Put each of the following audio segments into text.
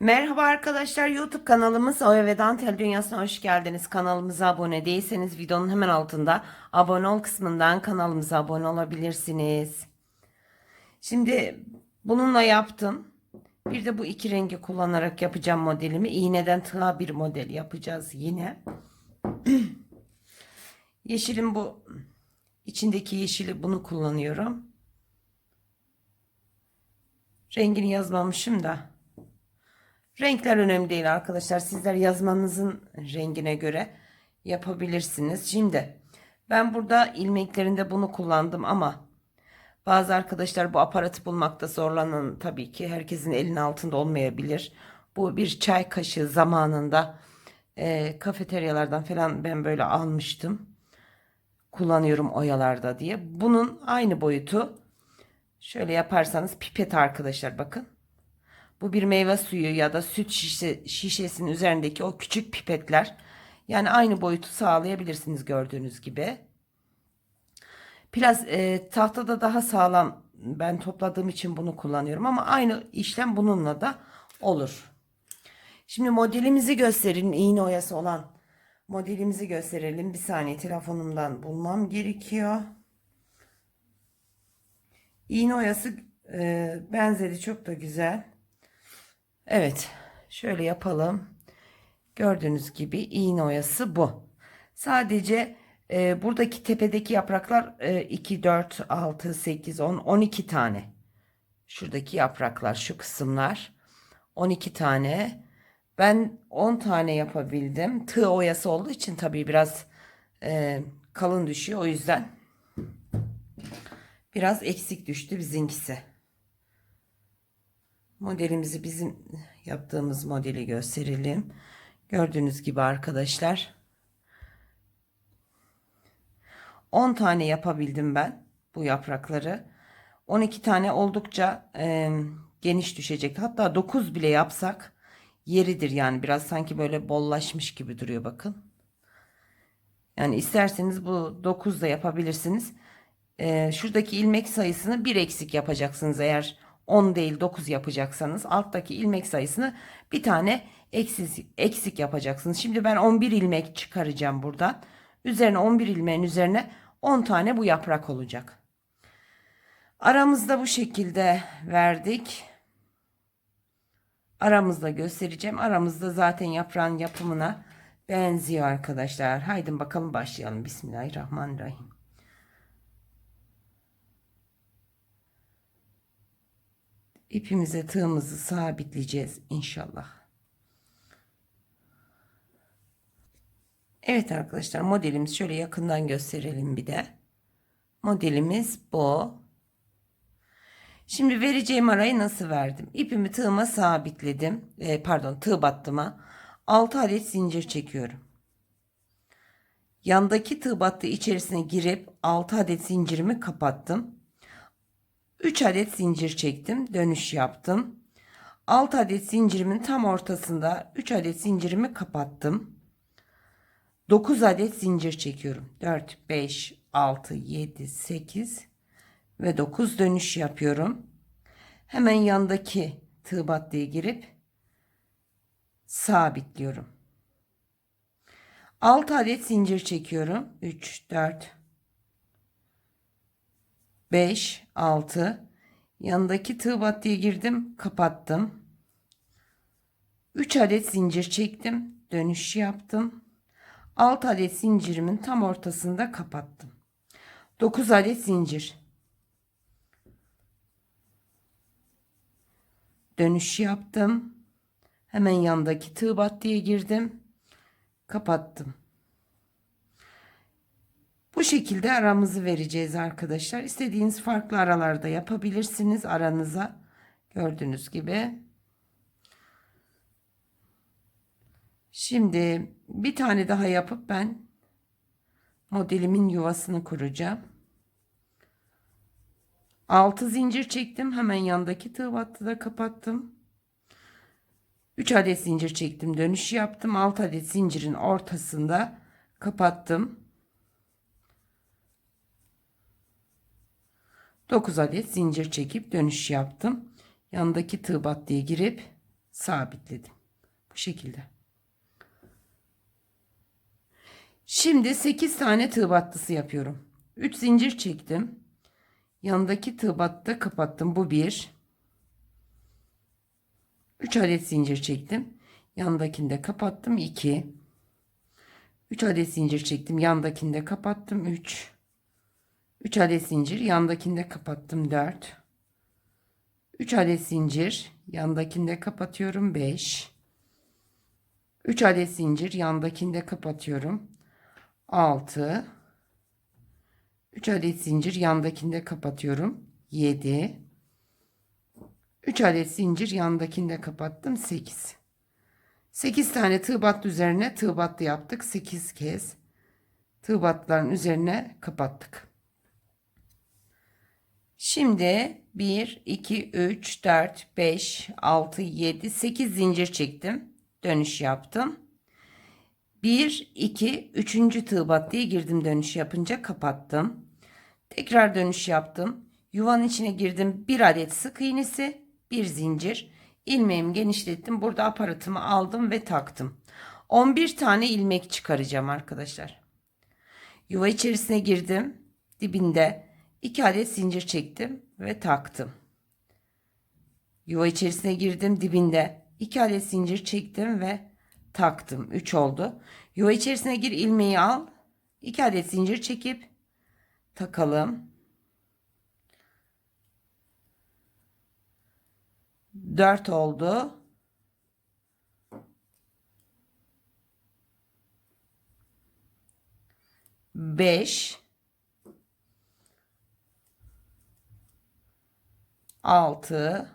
Merhaba arkadaşlar YouTube kanalımız Oya ve Dantel Dünyası'na hoş geldiniz. Kanalımıza abone değilseniz videonun hemen altında abone ol kısmından kanalımıza abone olabilirsiniz. Şimdi bununla yaptım. Bir de bu iki rengi kullanarak yapacağım modelimi. İğneden tığa bir model yapacağız yine. Yeşilim bu. içindeki yeşili bunu kullanıyorum. Rengini yazmamışım da. Renkler önemli değil arkadaşlar. Sizler yazmanızın rengine göre yapabilirsiniz. Şimdi ben burada ilmeklerinde bunu kullandım ama bazı arkadaşlar bu aparatı bulmakta zorlanan tabii ki herkesin elinin altında olmayabilir. Bu bir çay kaşığı zamanında e, kafeteryalardan falan ben böyle almıştım. Kullanıyorum oyalarda diye. Bunun aynı boyutu şöyle yaparsanız pipet arkadaşlar bakın. Bu bir meyve suyu ya da süt şişe, şişesinin üzerindeki o küçük pipetler. Yani aynı boyutu sağlayabilirsiniz gördüğünüz gibi. Plaz, e, tahtada daha sağlam ben topladığım için bunu kullanıyorum ama aynı işlem bununla da olur. Şimdi modelimizi gösterin iğne oyası olan modelimizi gösterelim. Bir saniye telefonumdan bulmam gerekiyor. İğne oyası e, benzeri çok da güzel. Evet. Şöyle yapalım. Gördüğünüz gibi iğne oyası bu. Sadece e, buradaki tepedeki yapraklar e, 2, 4, 6, 8, 10, 12 tane. Şuradaki yapraklar şu kısımlar. 12 tane. Ben 10 tane yapabildim. Tığ oyası olduğu için tabii biraz e, kalın düşüyor. O yüzden biraz eksik düştü bizimkisi. Modelimizi bizim yaptığımız modeli gösterelim. Gördüğünüz gibi arkadaşlar 10 tane yapabildim ben bu yaprakları. 12 tane oldukça e, geniş düşecek. Hatta 9 bile yapsak yeridir yani biraz sanki böyle bollaşmış gibi duruyor bakın. Yani isterseniz bu 9 da yapabilirsiniz. E, şuradaki ilmek sayısını bir eksik yapacaksınız eğer 10 değil 9 yapacaksanız alttaki ilmek sayısını bir tane eksik, eksik yapacaksınız. Şimdi ben 11 ilmek çıkaracağım buradan. Üzerine 11 ilmeğin üzerine 10 tane bu yaprak olacak. Aramızda bu şekilde verdik. Aramızda göstereceğim. Aramızda zaten yaprağın yapımına benziyor arkadaşlar. Haydi bakalım başlayalım. Bismillahirrahmanirrahim. İpimize tığımızı sabitleyeceğiz inşallah. Evet arkadaşlar modelimiz şöyle yakından gösterelim bir de. Modelimiz bu. Şimdi vereceğim arayı nasıl verdim? İpimi tığıma sabitledim. E, pardon tığ battıma. 6 adet zincir çekiyorum. Yandaki tığ battı içerisine girip 6 adet zincirimi kapattım. 3 adet zincir çektim. Dönüş yaptım. 6 adet zincirimin tam ortasında 3 adet zincirimi kapattım. 9 adet zincir çekiyorum. 4, 5, 6, 7, 8 ve 9 dönüş yapıyorum. Hemen yandaki tığ battıya girip sabitliyorum. 6 adet zincir çekiyorum. 3, 4, 5, 6. Yanındaki tığ battıya girdim, kapattım. 3 adet zincir çektim, dönüş yaptım. 6 adet zincirimin tam ortasında kapattım. 9 adet zincir. Dönüş yaptım. Hemen yandaki tığ battıya girdim. Kapattım. Bu şekilde aramızı vereceğiz arkadaşlar. İstediğiniz farklı aralarda yapabilirsiniz aranıza. Gördüğünüz gibi. Şimdi bir tane daha yapıp ben modelimin yuvasını kuracağım. 6 zincir çektim. Hemen yandaki tığ battıda kapattım. 3 adet zincir çektim. Dönüş yaptım. 6 adet zincirin ortasında kapattım. 9 adet zincir çekip dönüş yaptım. Yanındaki tığ battıya girip sabitledim. Bu şekilde. Şimdi 8 tane tığ battısı yapıyorum. 3 zincir çektim. Yanındaki tığ battı kapattım. Bu bir. 3 adet zincir çektim. Yanındakini de kapattım. 2. 3 adet zincir çektim. Yandakini de kapattım. 3. 3 adet zincir. Yandakini de kapattım. 4. 3 adet zincir. Yandakini de kapatıyorum. 5. 3 adet zincir. Yandakini de kapatıyorum. 6. 3 adet zincir. Yandakini de kapatıyorum. 7. 3 adet zincir. Yandakini de kapattım. 8. 8 tane tığ battı üzerine tığ battı yaptık. 8 kez tığ battıların üzerine kapattık. Şimdi 1, 2, 3, 4, 5, 6, 7, 8 zincir çektim. Dönüş yaptım. 1, 2, 3. tığ battıya girdim dönüş yapınca kapattım. Tekrar dönüş yaptım. Yuvanın içine girdim. Bir adet sık iğnesi, bir zincir. ilmeğimi genişlettim. Burada aparatımı aldım ve taktım. 11 tane ilmek çıkaracağım arkadaşlar. Yuva içerisine girdim. Dibinde 2 adet zincir çektim ve taktım. Yuva içerisine girdim. Dibinde 2 adet zincir çektim ve taktım. 3 oldu. Yuva içerisine gir ilmeği al. 2 adet zincir çekip takalım. 4 oldu. Beş. Altı.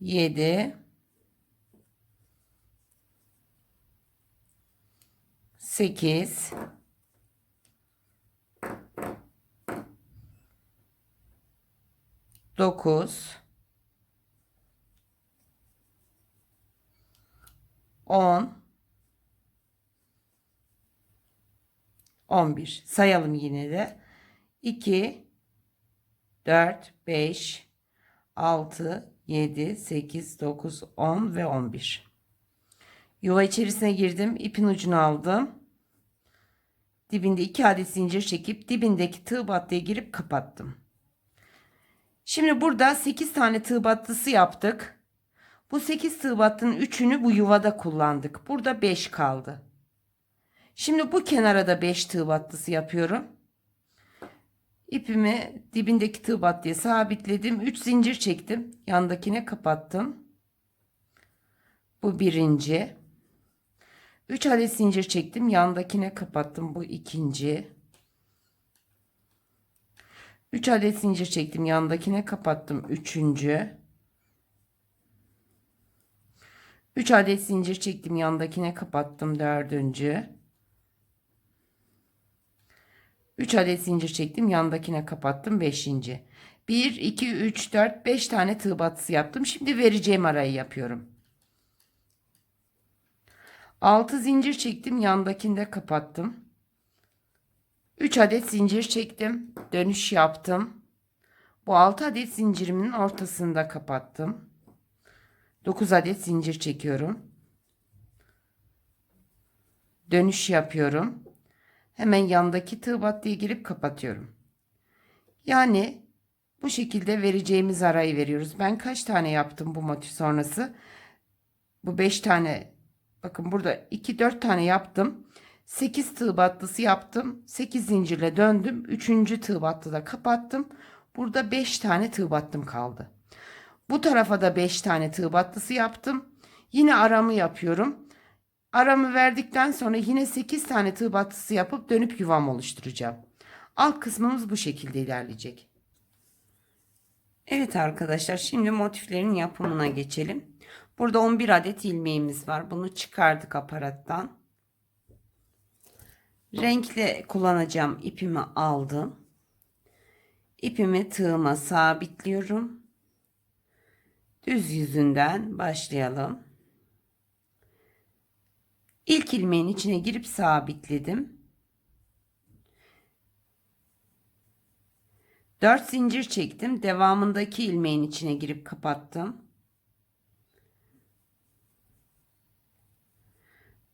Yedi. Sekiz. 9 10 11 sayalım yine de 2 4 5 6 7 8 9 10 ve 11 yuva içerisine girdim ipin ucunu aldım dibinde 2 adet zincir çekip dibindeki tığ battıya girip kapattım Şimdi burada 8 tane tığ battısı yaptık. Bu 8 tığ battının 3'ünü bu yuvada kullandık. Burada 5 kaldı. Şimdi bu kenara da 5 tığ battısı yapıyorum. İpimi dibindeki tığ battıya sabitledim. 3 zincir çektim. Yandakine kapattım. Bu birinci. 3 adet zincir çektim. Yandakine kapattım. Bu ikinci. 3 adet zincir çektim. Yandakine kapattım. Üçüncü. 3 adet zincir çektim. Yandakine kapattım. Dördüncü. 3 adet zincir çektim. Yandakine kapattım. Beşinci. 1, 2, 3, 4, 5 tane tığ batısı yaptım. Şimdi vereceğim arayı yapıyorum. 6 zincir çektim. Yandakinde kapattım. 3 adet zincir çektim. Dönüş yaptım. Bu 6 adet zincirimin ortasında kapattım. 9 adet zincir çekiyorum. Dönüş yapıyorum. Hemen yandaki tığ battıya girip kapatıyorum. Yani bu şekilde vereceğimiz arayı veriyoruz. Ben kaç tane yaptım bu motif sonrası? Bu 5 tane bakın burada 2 4 tane yaptım. 8 tığ battısı yaptım. 8 zincirle döndüm. 3. tığ battıda kapattım. Burada 5 tane tığ battım kaldı. Bu tarafa da 5 tane tığ battısı yaptım. Yine aramı yapıyorum. Aramı verdikten sonra yine 8 tane tığ battısı yapıp dönüp yuvam oluşturacağım. Alt kısmımız bu şekilde ilerleyecek. Evet arkadaşlar şimdi motiflerin yapımına geçelim. Burada 11 adet ilmeğimiz var. Bunu çıkardık aparattan. Renkle kullanacağım ipimi aldım. İpimi tığıma sabitliyorum. Düz yüzünden başlayalım. İlk ilmeğin içine girip sabitledim. 4 zincir çektim. Devamındaki ilmeğin içine girip kapattım.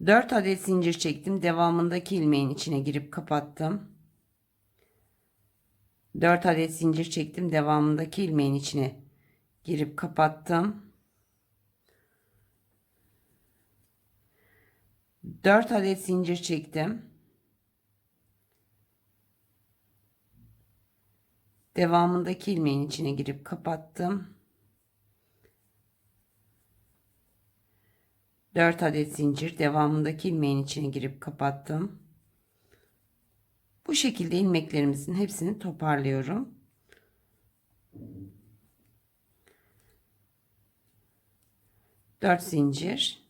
4 adet zincir çektim. Devamındaki ilmeğin içine girip kapattım. 4 adet zincir çektim. Devamındaki ilmeğin içine girip kapattım. 4 adet zincir çektim. Devamındaki ilmeğin içine girip kapattım. 4 adet zincir devamındaki ilmeğin içine girip kapattım. Bu şekilde ilmeklerimizin hepsini toparlıyorum. Dört zincir.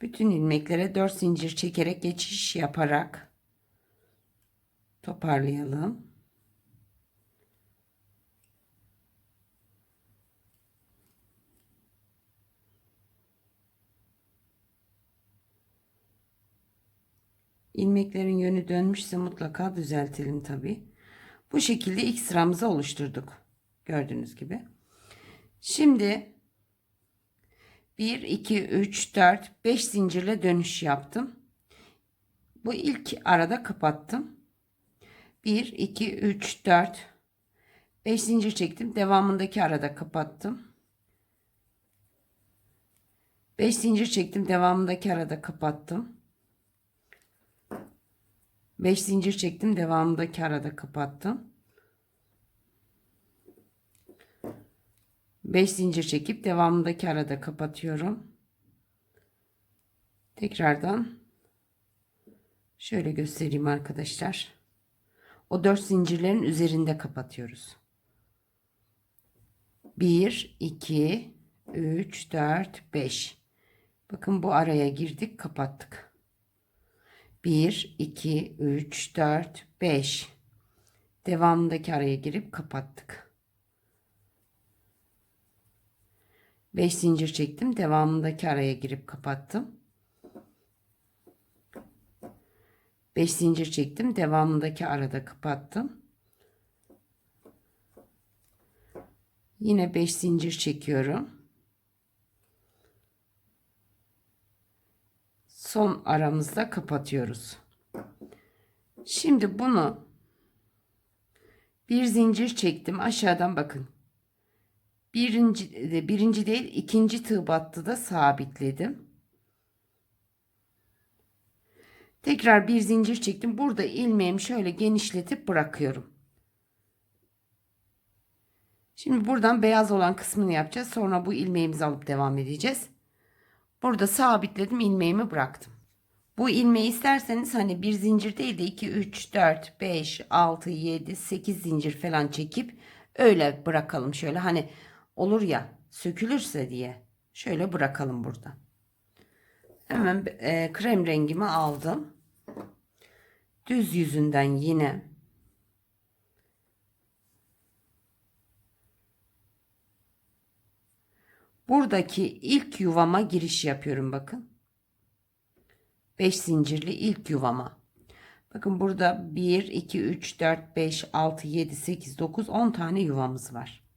Bütün ilmeklere 4 zincir çekerek geçiş yaparak toparlayalım. İlmeklerin yönü dönmüşse mutlaka düzeltelim tabi. Bu şekilde ilk sıramızı oluşturduk. Gördüğünüz gibi. Şimdi 1, 2, 3, 4, 5 zincirle dönüş yaptım. Bu ilk arada kapattım. 1, 2, 3, 4, 5 zincir çektim. Devamındaki arada kapattım. 5 zincir çektim. Devamındaki arada kapattım. 5 zincir çektim. Devamındaki arada kapattım. 5 zincir çekip devamındaki arada kapatıyorum. Tekrardan şöyle göstereyim arkadaşlar. O 4 zincirlerin üzerinde kapatıyoruz. 1 2 3 4 5 Bakın bu araya girdik, kapattık. 1 2 3 4 5 Devamındaki araya girip kapattık. 5 zincir çektim. Devamındaki araya girip kapattım. 5 zincir çektim. Devamındaki arada kapattım. Yine 5 zincir çekiyorum. Son aramızda kapatıyoruz. Şimdi bunu bir zincir çektim. Aşağıdan bakın birinci, birinci değil ikinci tığ battıda sabitledim. Tekrar bir zincir çektim. Burada ilmeğimi şöyle genişletip bırakıyorum. Şimdi buradan beyaz olan kısmını yapacağız. Sonra bu ilmeğimizi alıp devam edeceğiz. Burada sabitledim ilmeğimi bıraktım. Bu ilmeği isterseniz hani bir zincir değil de 2, 3, 4, 5, 6, 7, 8 zincir falan çekip öyle bırakalım. Şöyle hani olur ya sökülürse diye şöyle bırakalım burada. Hemen e, krem rengimi aldım. Düz yüzünden yine buradaki ilk yuvama giriş yapıyorum bakın. 5 zincirli ilk yuvama. Bakın burada 1, 2, 3, 4, 5, 6, 7, 8, 9, 10 tane yuvamız var.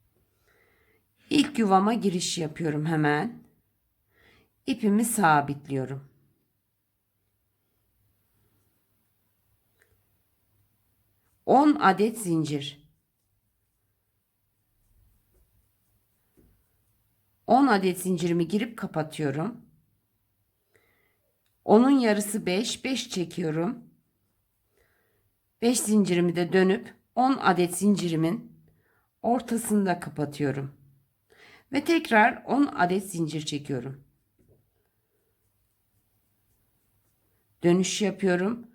İlk yuvama giriş yapıyorum hemen. İpimi sabitliyorum. On adet zincir. 10 adet zincirimi girip kapatıyorum. Onun yarısı 5. 5 çekiyorum. 5 zincirimi de dönüp 10 adet zincirimin ortasında kapatıyorum. Ve tekrar 10 adet zincir çekiyorum. Dönüş yapıyorum.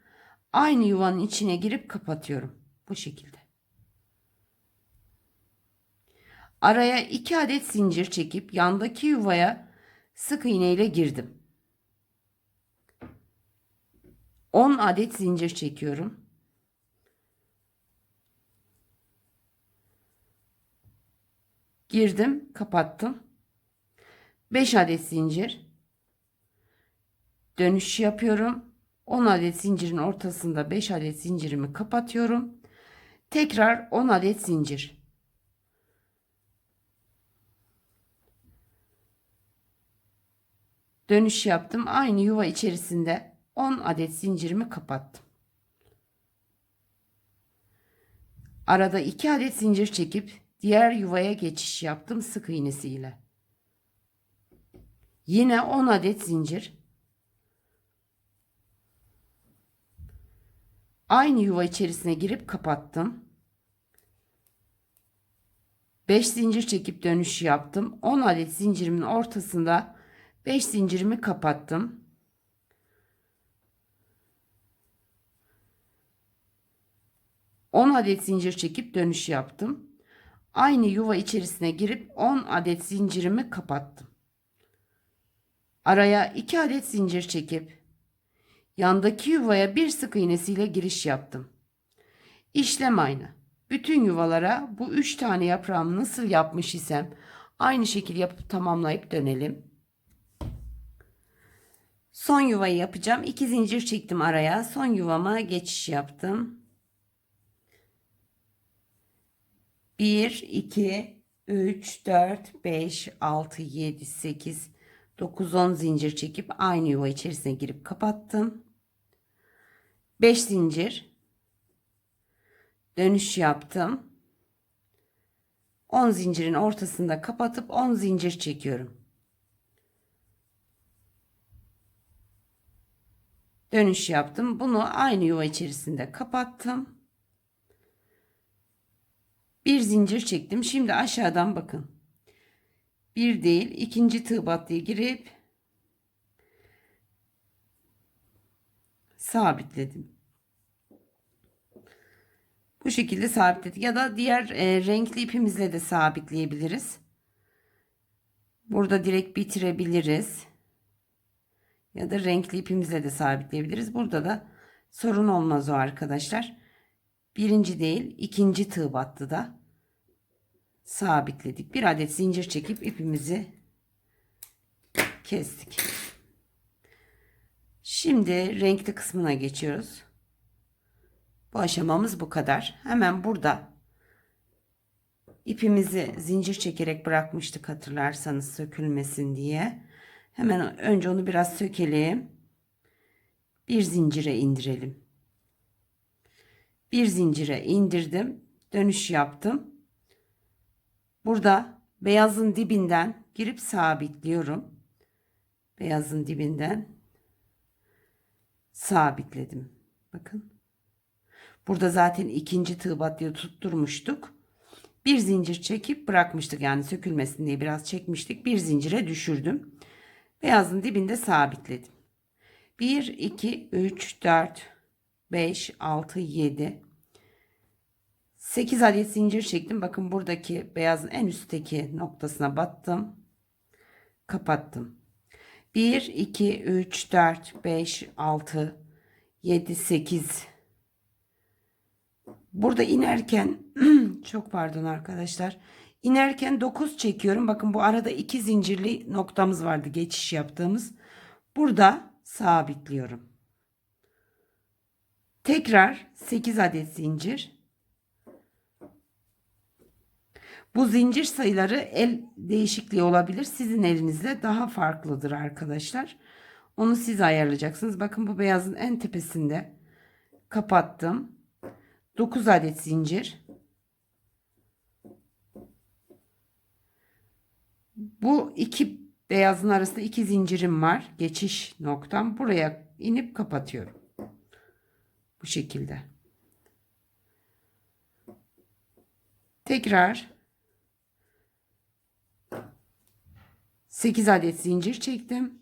Aynı yuvanın içine girip kapatıyorum. Bu şekilde. Araya 2 adet zincir çekip yandaki yuvaya sık iğne ile girdim. 10 adet zincir çekiyorum. Girdim kapattım 5 adet zincir dönüş yapıyorum. 10 adet zincirin ortasında 5 adet zincirimi kapatıyorum. Tekrar 10 adet zincir. Dönüş yaptım. Aynı yuva içerisinde 10 adet zincirimi kapattım. Arada 2 adet zincir çekip diğer yuvaya geçiş yaptım sık iğnesiyle. Yine 10 adet zincir. Aynı yuva içerisine girip kapattım. 5 zincir çekip dönüş yaptım. 10 adet zincirimin ortasında 5 zincirimi kapattım. On adet zincir çekip dönüş yaptım. Aynı yuva içerisine girip 10 adet zincirimi kapattım. Araya 2 adet zincir çekip yandaki yuvaya bir sık iğnesiyle giriş yaptım. İşlem aynı. Bütün yuvalara bu 3 tane yaprağımı nasıl yapmış isem aynı şekil yapıp tamamlayıp dönelim. Son yuvayı yapacağım. 2 zincir çektim araya. Son yuvama geçiş yaptım. 1 2 3 4 5 6 7 8 9 10 zincir çekip aynı yuva içerisine girip kapattım. 5 zincir dönüş yaptım. 10 zincirin ortasında kapatıp 10 zincir çekiyorum. Dönüş yaptım. Bunu aynı yuva içerisinde kapattım. Bir zincir çektim. Şimdi aşağıdan bakın. Bir değil ikinci tığ battıya girip sabitledim. Bu şekilde sabitledik ya da diğer e, renkli ipimizle de sabitleyebiliriz. Burada direkt bitirebiliriz. Ya da renkli ipimizle de sabitleyebiliriz. Burada da sorun olmaz o arkadaşlar. Birinci değil ikinci tığ battı da sabitledik. Bir adet zincir çekip ipimizi kestik. Şimdi renkli kısmına geçiyoruz. Bu aşamamız bu kadar. Hemen burada ipimizi zincir çekerek bırakmıştık hatırlarsanız sökülmesin diye. Hemen önce onu biraz sökelim. Bir zincire indirelim. Bir zincire indirdim. Dönüş yaptım. Burada beyazın dibinden girip sabitliyorum. Beyazın dibinden sabitledim. Bakın. Burada zaten ikinci tığ battığı tutturmuştuk. Bir zincir çekip bırakmıştık. Yani sökülmesin diye biraz çekmiştik. Bir zincire düşürdüm. Beyazın dibinde sabitledim. 1, 2, 3, 4, 5, 6, 7, 8 adet zincir çektim. Bakın buradaki beyazın en üstteki noktasına battım. Kapattım. 1, 2, 3, 4, 5, 6, 7, 8. Burada inerken çok pardon arkadaşlar. İnerken 9 çekiyorum. Bakın bu arada iki zincirli noktamız vardı geçiş yaptığımız. Burada sabitliyorum. Tekrar 8 adet zincir. Bu zincir sayıları el değişikliği olabilir. Sizin elinizde daha farklıdır arkadaşlar. Onu siz ayarlayacaksınız. Bakın bu beyazın en tepesinde kapattım. 9 adet zincir. Bu iki beyazın arasında iki zincirim var. Geçiş noktam. Buraya inip kapatıyorum. Bu şekilde. Tekrar 8 adet zincir çektim.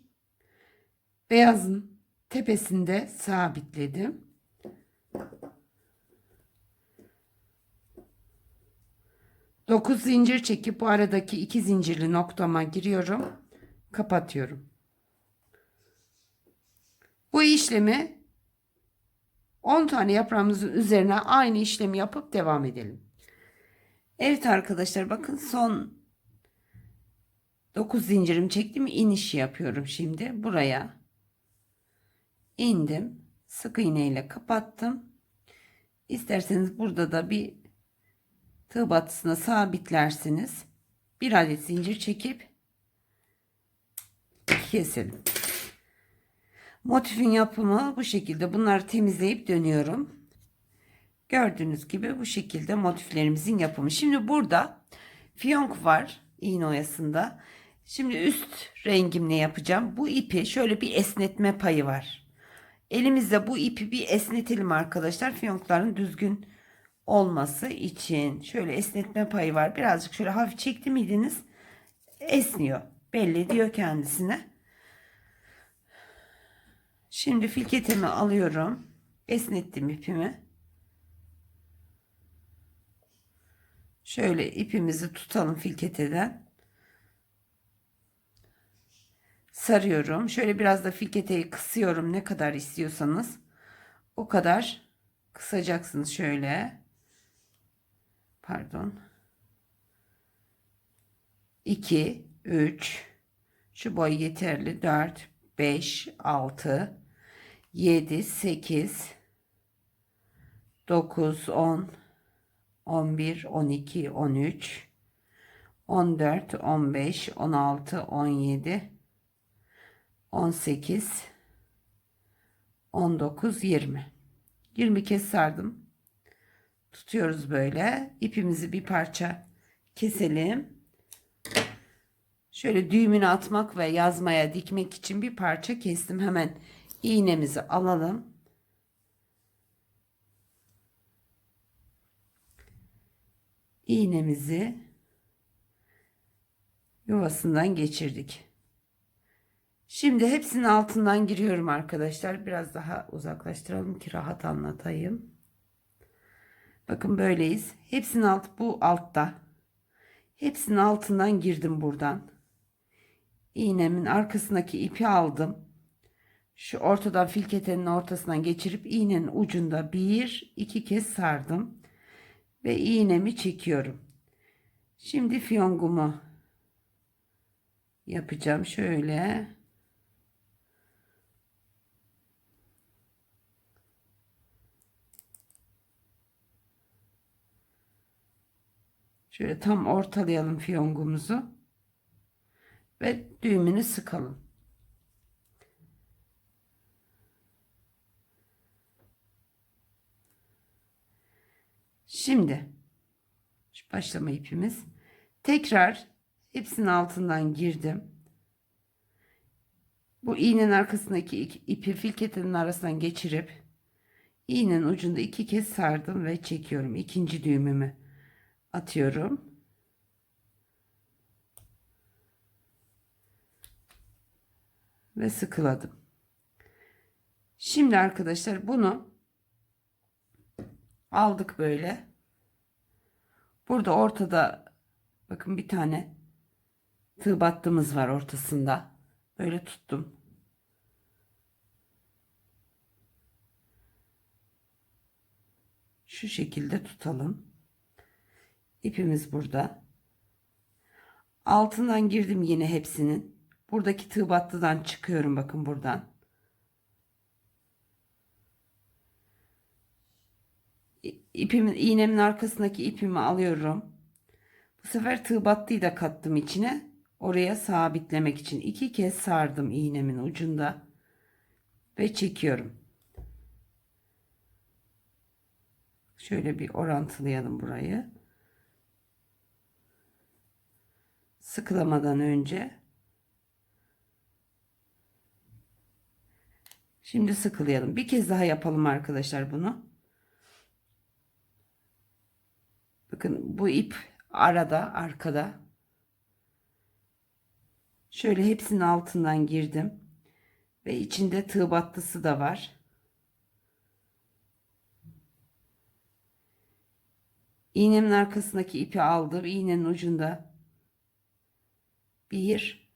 Beyazın tepesinde sabitledim. Dokuz zincir çekip bu aradaki iki zincirli noktama giriyorum. Kapatıyorum. Bu işlemi 10 tane yaprağımızın üzerine aynı işlemi yapıp devam edelim. Evet arkadaşlar bakın son 9 zincirim çektim iniş yapıyorum şimdi buraya indim. Sık iğne ile kapattım. İsterseniz burada da bir tığ batısına sabitlersiniz. Bir adet zincir çekip keselim. Motifin yapımı bu şekilde. Bunları temizleyip dönüyorum. Gördüğünüz gibi bu şekilde motiflerimizin yapımı. Şimdi burada fiyonk var iğne oyasında. Şimdi üst rengimle yapacağım. Bu ipi şöyle bir esnetme payı var. Elimizde bu ipi bir esnetelim arkadaşlar. Fiyonkların düzgün olması için. Şöyle esnetme payı var. Birazcık şöyle hafif çekti miydiniz? Esniyor. Belli ediyor kendisine. Şimdi filketimi alıyorum. Esnettim ipimi. Şöyle ipimizi tutalım filketeden. Sarıyorum. Şöyle biraz da filketeyi kısıyorum ne kadar istiyorsanız. O kadar kısacaksınız şöyle. Pardon. 2 3 şu boy yeterli 4 5 6 7 8 9 10 11 12 13 14 15 16 17 18 19 20 20 kez sardım. Tutuyoruz böyle. İpimizi bir parça keselim. Şöyle düğümünü atmak ve yazmaya dikmek için bir parça kestim. Hemen iğnemizi alalım. İğnemizi yuvasından geçirdik Şimdi hepsinin altından giriyorum arkadaşlar. Biraz daha uzaklaştıralım ki rahat anlatayım. Bakın böyleyiz. Hepsinin alt bu altta. Hepsinin altından girdim buradan. İğnemin arkasındaki ipi aldım. Şu ortadan filketenin ortasından geçirip iğnenin ucunda bir iki kez sardım. Ve iğnemi çekiyorum. Şimdi fiyongumu yapacağım. Şöyle. Şöyle tam ortalayalım fiyongumuzu. Ve düğümünü sıkalım. Şimdi şu başlama ipimiz. Tekrar hepsinin altından girdim. Bu iğnenin arkasındaki ipi filketenin arasından geçirip iğnenin ucunda iki kez sardım ve çekiyorum. ikinci düğümümü atıyorum. Ve sıkıladım. Şimdi arkadaşlar bunu aldık böyle. Burada ortada bakın bir tane tığ battığımız var ortasında. Böyle tuttum. Şu şekilde tutalım. İpimiz burada. Altından girdim yine hepsinin. Buradaki tığ battıdan çıkıyorum bakın buradan. İpimin iğnemin arkasındaki ipimi alıyorum. Bu sefer tığ battıyı da kattım içine. Oraya sabitlemek için iki kez sardım iğnemin ucunda ve çekiyorum. Şöyle bir orantılayalım burayı. Sıkılamadan önce. Şimdi sıkılayalım. Bir kez daha yapalım arkadaşlar bunu. Bakın bu ip arada arkada. Şöyle hepsinin altından girdim. Ve içinde tığ battısı da var. İğnemin arkasındaki ipi aldım. İğnenin ucunda bir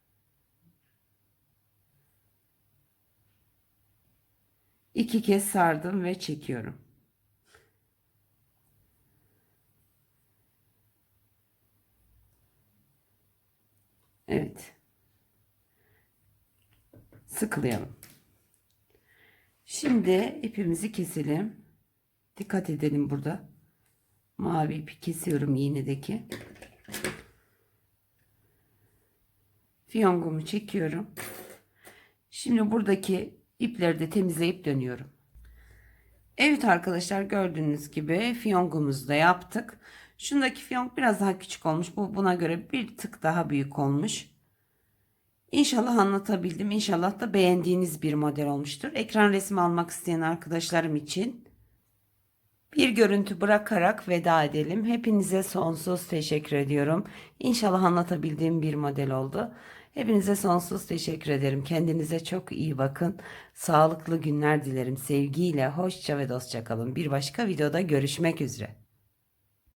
iki kez sardım ve çekiyorum. Evet. Sıkılayalım. Şimdi ipimizi keselim. Dikkat edelim burada. Mavi ipi kesiyorum iğnedeki. Fiyongumu çekiyorum. Şimdi buradaki ipleri de temizleyip dönüyorum. Evet arkadaşlar gördüğünüz gibi fiyongumuzu da yaptık. Şundaki fiyonk biraz daha küçük olmuş. Bu buna göre bir tık daha büyük olmuş. İnşallah anlatabildim. İnşallah da beğendiğiniz bir model olmuştur. Ekran resmi almak isteyen arkadaşlarım için bir görüntü bırakarak veda edelim. Hepinize sonsuz teşekkür ediyorum. İnşallah anlatabildiğim bir model oldu. Hepinize sonsuz teşekkür ederim. Kendinize çok iyi bakın. Sağlıklı günler dilerim. Sevgiyle, hoşça ve dostça kalın. Bir başka videoda görüşmek üzere.